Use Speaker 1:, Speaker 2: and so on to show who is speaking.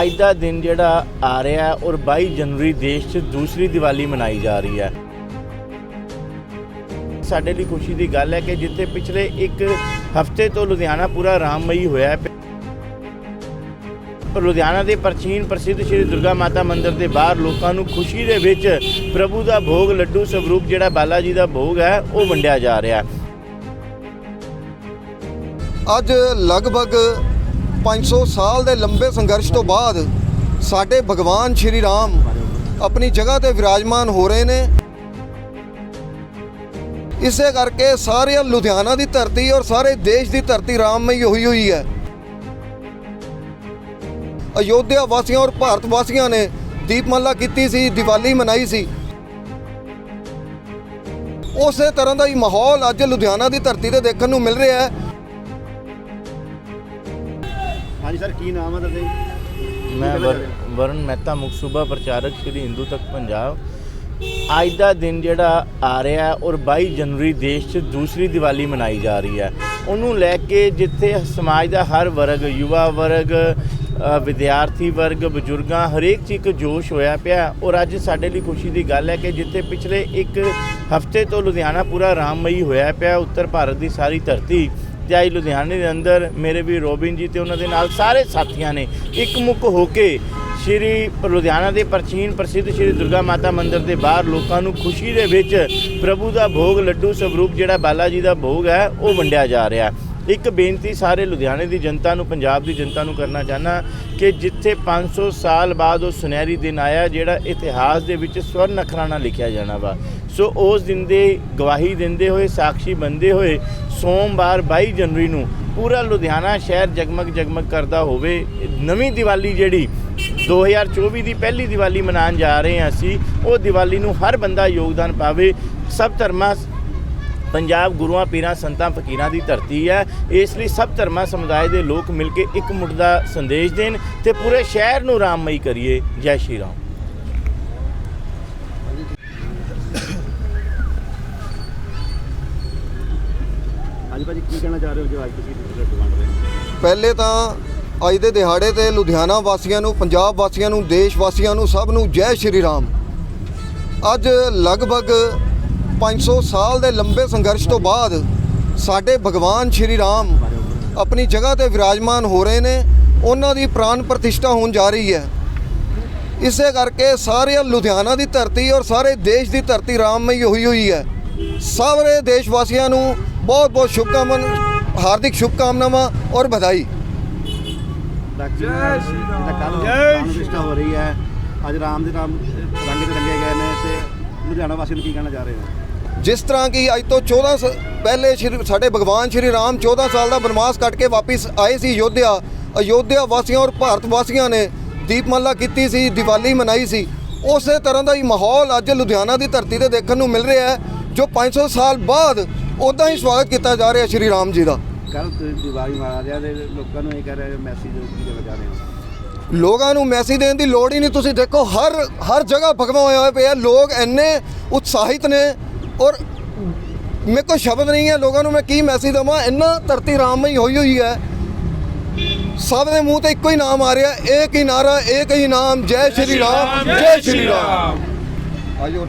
Speaker 1: ਅੱਜ ਦਾ ਦਿਨ ਜਿਹੜਾ ਆ ਰਿਹਾ ਹੈ ਔਰ 22 ਜਨਵਰੀ ਦੇਸ਼ 'ਚ ਦੂਸਰੀ ਦੀਵਾਲੀ ਮਨਾਈ ਜਾ ਰਹੀ ਹੈ। ਸਾਡੇ ਲਈ ਖੁਸ਼ੀ ਦੀ ਗੱਲ ਹੈ ਕਿ ਜਿੱਥੇ ਪਿਛਲੇ ਇੱਕ ਹਫ਼ਤੇ ਤੋਂ ਲੁਧਿਆਣਾ ਪੂਰਾ ਰਾਮਮਈ ਹੋਇਆ ਹੈ। ਲੁਧਿਆਣਾ ਦੇ ਪ੍ਰਾਚੀਨ ਪ੍ਰਸਿੱਧ ਸ਼੍ਰੀ ਦੁਰਗਾ ਮਾਤਾ ਮੰਦਿਰ ਦੇ ਬਾਹਰ ਲੋਕਾਂ ਨੂੰ ਖੁਸ਼ੀ ਦੇ ਵਿੱਚ ਪ੍ਰਭੂ ਦਾ ਭੋਗ, ਲੱਡੂ ਸਵਰੂਪ ਜਿਹੜਾ ਬਾਲਾ ਜੀ ਦਾ ਭੋਗ ਹੈ, ਉਹ ਵੰਡਿਆ ਜਾ ਰਿਹਾ ਹੈ।
Speaker 2: ਅੱਜ ਲਗਭਗ 500 ਸਾਲ ਦੇ ਲੰਬੇ ਸੰਘਰਸ਼ ਤੋਂ ਬਾਅਦ ਸਾਡੇ ਭਗਵਾਨ ਸ਼੍ਰੀ ਰਾਮ ਆਪਣੀ ਜਗ੍ਹਾ ਤੇ ਵਿਰਾਜਮਾਨ ਹੋ ਰਹੇ ਨੇ। ਇਸੇ ਕਰਕੇ ਸਾਰੇ ਲੁਧਿਆਣਾ ਦੀ ਧਰਤੀ ਔਰ ਸਾਰੇ ਦੇਸ਼ ਦੀ ਧਰਤੀ ਰਾਮਮਈ ਹੋਈ ਹੋਈ ਹੈ। ਅਯੋਧਿਆ ਵਾਸੀਆਂ ਔਰ ਭਾਰਤ ਵਾਸੀਆਂ ਨੇ ਦੀਪਮਾਲਾ ਕੀਤੀ ਸੀ, ਦੀਵਾਲੀ ਮਨਾਈ ਸੀ। ਉਸੇ ਤਰ੍ਹਾਂ ਦਾ ਹੀ ਮਾਹੌਲ ਅੱਜ ਲੁਧਿਆਣਾ ਦੀ ਧਰਤੀ ਤੇ ਦੇਖਣ ਨੂੰ ਮਿਲ ਰਿਹਾ ਹੈ।
Speaker 3: ਹਾਂਜੀ ਸਰ ਕੀ ਨਾਮ ਹੈ ਤੁਹਾਡੇ?
Speaker 1: ਮੈਂ ਵਰ- ਵਰੁਣ ਮਹਿਤਾ ਮੁੱਖ ਸੂਬਾ ਪ੍ਰਚਾਰਕ ਸ਼੍ਰੀ ਹਿੰਦੂ ਤੱਕ ਪੰਜਾਬ। ਅੱਜ ਦਾ ਦਿਨ ਜਿਹੜਾ ਆ ਰਿਹਾ ਹੈ ਔਰ 22 ਜਨਵਰੀ ਦੇਸ਼ 'ਚ ਦੂਸਰੀ ਦੀਵਾਲੀ ਮਨਾਈ ਜਾ ਰਹੀ ਹੈ। ਉਹਨੂੰ ਲੈ ਕੇ ਜਿੱਥੇ ਸਮਾਜ ਦਾ ਹਰ ਵਰਗ ਯੁਵਾ ਵਰਗ ਅ, ਵਿਦਿਆਰਥੀ ਵਰਗ ਬਜ਼ੁਰਗਾਂ ਹਰੇਕ 'ਚ ਇੱਕ ਜੋਸ਼ ਹੋਇਆ ਪਿਆ ਔਰ ਅੱਜ ਸਾਡੇ ਲਈ ਖੁਸ਼ੀ ਦੀ ਗੱਲ ਹੈ ਕਿ ਜਿੱਥੇ ਪਿਛਲੇ ਇੱਕ ਹਫ਼ਤੇ ਤੋਂ ਲੁਧਿਆਣਾ ਪੂਰਾ ਰਾਮਮਈ ਹੋਇਆ ਪਿਆ ਉੱਤਰ ਭਾਰਤ ਦੀ ਸਾਰੀ ਧਰਤੀ ਤੇ ਅੱਜ ਲੁਧਿਆਣੇ ਦੇ ਅੰਦਰ ਮੇਰੇ ਵੀ ਰੋਬਿਨ ਜੀ ਤੇ ਉਹਨਾਂ ਦੇ ਨਾਲ ਸਾਰੇ ਸਾਥੀਆਂ ਨੇ ਇੱਕ ਮੁੱਖ ਹੋ ਕੇ ਸ਼੍ਰੀ ਲੁਧਿਆਣਾ ਦੇ ਪ੍ਰਾਚੀਨ ਪ੍ਰਸਿੱਧ ਸ਼੍ਰੀ ਦੁਰਗਾ ਮਾਤਾ ਮੰਦਿਰ ਦੇ ਬਾਹਰ ਲੋਕਾਂ ਨੂੰ ਖੁਸ਼ੀ ਦੇ ਵਿੱਚ ਪ੍ਰਭੂ ਦਾ ਭੋਗ, ਲੱਡੂ ਸਵਰੂਪ ਜਿਹੜਾ ਬਾਲਾ ਜੀ ਦਾ ਭੋਗ ਹੈ, ਉਹ ਵੰਡਿਆ ਜਾ ਰਿਹਾ ਹੈ। ਇੱਕ ਬੇਨਤੀ ਸਾਰੇ ਲੁਧਿਆਣੇ ਦੀ ਜਨਤਾ ਨੂੰ, ਪੰਜਾਬ ਦੀ ਜਨਤਾ ਨੂੰ ਕਰਨਾ ਚਾਹਨਾ ਕਿ ਜਿੱਥੇ 500 ਸਾਲ ਬਾਅਦ ਉਹ ਸੁਨਹਿਰੀ ਦਿਨ ਆਇਆ, ਜਿਹੜਾ ਇਤਿਹਾਸ ਦੇ ਵਿੱਚ ਸਵਰਨ ਅੱਖਰਾਂ ਨਾਲ ਲਿਖਿਆ ਜਾਣਾ ਵਾ। ਸੋ ਉਸ ਦਿਨ ਦੇ ਗਵਾਹੀ ਦਿੰਦੇ ਹੋਏ, ਸਾਖੀ ਬੰਦੇ ਹੋਏ, ਸੋਮਵਾਰ 22 ਜਨਵਰੀ ਨੂੰ ਪੂਰਾ ਲੁਧਿਆਣਾ ਸ਼ਹਿਰ ਜਗਮਗ ਜਗਮਗ ਕਰਦਾ ਹੋਵੇ। ਨਵੀਂ ਦੀਵਾਲੀ ਜਿਹੜੀ 2024 ਦੀ ਪਹਿਲੀ ਦੀਵਾਲੀ ਮਨਾਉਣ ਜਾ ਰਹੇ ਹਾਂ ਅਸੀਂ, ਉਹ ਦੀਵਾਲੀ ਨੂੰ ਹਰ ਬੰਦਾ ਯੋਗਦਾਨ ਪਾਵੇ। ਸਭ ਧਰਮਾਂ ਪੰਜਾਬ ਗੁਰੂਆਂ ਪੀਰਾਂ ਸੰਤਾਂ ਫਕੀਰਾਂ ਦੀ ਧਰਤੀ ਹੈ। ਇਸ ਲਈ ਸਭ ਧਰਮਾਂ ਸਮੁਦਾਇ ਦੇ ਲੋਕ ਮਿਲ ਕੇ ਇੱਕ ਮੁੱਢ ਦਾ ਸੰਦੇਸ਼ ਦੇਣ ਤੇ ਪੂਰੇ ਸ਼ਹਿਰ ਨੂੰ ਰਾਮਮਈ ਕਰੀਏ। ਜੈ ਸ਼੍ਰੀ ਰਾਮ।
Speaker 3: ਹਾਂਜੀ ਭਾਜੀ ਕੀ ਕਹਿਣਾ ਚਾਹ ਰਹੇ ਹੋ ਜੋ ਅੱਜ ਤੁਸੀਂ ਰਿਜ਼ਲਟ ਵੰਡ ਰਹੇ ਹੋ
Speaker 2: ਪਹਿਲੇ ਤਾਂ ਅੱਜ ਦੇ ਦਿਹਾੜੇ ਤੇ ਲੁਧਿਆਣਾ ਵਾਸੀਆਂ ਨੂੰ ਪੰਜਾਬ ਵਾਸੀਆਂ ਨੂੰ ਦੇਸ਼ ਵਾਸੀਆਂ ਨੂੰ ਸਭ ਨੂੰ ਜੈ ਸ਼੍ਰੀ ਰਾਮ। ਅੱਜ ਲਗਭਗ 500 ਸਾਲ ਦੇ ਲੰਬੇ ਸੰਘਰਸ਼ ਤੋਂ ਬਾਅਦ ਸਾਡੇ ਭਗਵਾਨ ਸ਼੍ਰੀ ਰਾਮ ਆਪਣੀ ਜਗ੍ਹਾ ਤੇ ਵਿਰਾਜਮਾਨ ਹੋ ਰਹੇ ਨੇ ਉਹਨਾਂ ਦੀ ਪ੍ਰਾਨ ਪ੍ਰਤਿਸ਼ਠਾ ਹੋਣ ਜਾ ਰਹੀ ਹੈ। ਇਸੇ ਕਰਕੇ ਸਾਰੇ ਲੁਧਿਆਣਾ ਦੀ ਧਰਤੀ ਔਰ ਸਾਰੇ ਦੇਸ਼ ਦੀ ਧਰਤੀ ਰਾਮਮਈ ਹੋਈ ਹੋਈ ਹੈ। ਸਾਰੇ ਦੇਸ਼ ਵਾਸੀਆਂ ਨੂੰ ਬਹੁਤ ਬਹੁਤ ਸ਼ੁਭਕਾਮਨਾਵਾਂ ਹਾਰਦਿਕ ਸ਼ੁਭਕਾਮਨਾਵਾਂ ਔਰ ਵਧਾਈ।
Speaker 3: ਜੈ ਸ਼੍ਰੀ ਰਾਮ। ਰਾਮ ਵਿਸ਼ਟਾ ਹੋ ਰਹੀ ਹੈ। ਅੱਜ ਰਾਮ ਦੇ ਨਾਮ ਰੰਗ ਤੇ ਰੰਗੇ ਗਏ ਨੇ ਤੇ ਲੁਧਿਆਣਾ ਵਾਸੀਆਂ ਨੂੰ ਕੀ ਕਹਿਣਾ ਚਾਹ ਰਹੇ ਹੋ?
Speaker 2: ਜਿਸ ਤਰ੍ਹਾਂ ਕਿ ਅੱਜ ਤੋਂ 14 ਸ- ਪਹਿਲੇ ਸਾਡੇ ਭਗਵਾਨ ਸ਼੍ਰੀ ਰਾਮ 14 ਸਾਲ ਦਾ ਬਨਵਾਸ ਕੱਟ ਕੇ ਵਾਪਿਸ ਆਏ ਸੀ ਅਯੋਧਿਆ। ਅਯੋਧਿਆ ਵਾਸੀਆਂ ਔਰ ਭਾਰਤ ਵਾਸੀਆਂ ਨੇ ਦੀਪਮਾਲਾ ਕੀਤੀ ਸੀ ਦੀਵਾਲੀ ਮਨਾਈ ਸੀ। ਉਸੇ ਤਰ੍ਹਾਂ ਦਾ ਹੀ ਮਾਹੌਲ ਅੱਜ ਲੁਧਿਆਣਾ ਦੀ ਧਰਤੀ ਤੇ ਦੇਖਣ ਨੂੰ ਮਿਲ ਰਿਹਾ ਹੈ ਜੋ 500 ਸਾਲ ਬਾਅਦ ਉਦਾਂ ਹੀ ਸਵਾਗਤ ਕੀਤਾ ਜਾ ਰਿਹਾ ਸ਼੍ਰੀ ਰਾਮ ਜੀ ਦਾ।
Speaker 3: ਕੱਲ ਦੀਵਾਲੀ ਮਹਾਰਾਜਾ ਦੇ ਲੋਕਾਂ ਨੂੰ ਇਹ ਕਹਿ ਰਹੇ ਮੈਸੇਜ ਕੀ ਦੇਣਾ ਚਾਹ ਰਹੇ ਹੋ।
Speaker 2: ਲੋਕਾਂ ਨੂੰ ਮੈਸੇਜ ਦੇਣ ਦੀ ਲੋੜ ਹੀ ਨਹੀਂ ਤੁਸੀਂ ਦੇਖੋ ਹਰ ਹਰ ਜਗ੍ਹਾ ਭਗਵਾ ਹੋਇਆ ਪਿਆ ਲੋਕ ਇੰਨੇ ਉਤਸ਼ਾਹਿਤ ਨੇ ਔਰ ਮੇਰੇ ਕੋਲ ਸ਼ਬਦ ਨਹੀਂ ਹੈ, ਲੋਕਾਂ ਨੂੰ ਮੈਂ ਕੀ ਮੈਸੇਜ ਦਵਾਂ? ਇੰਨਾ ਧਰਤੀ ਰਾਮਮਈ ਹੋਈ ਹੋਈ ਹੈ। ਸਭ ਦੇ ਮੂੰਹ ਤੇ ਇੱਕੋ ਹੀ ਨਾਮ ਆ ਰਿਹਾ। ਏਕ ਹੀ ਨਾਰਾ ਏਕ ਹੀ ਨਾਮ? ਜੈ ਸ਼੍ਰੀ ਰਾਮ, ਜੈ ਸ਼੍ਰੀ ਰਾਮ। ਆਜੋ।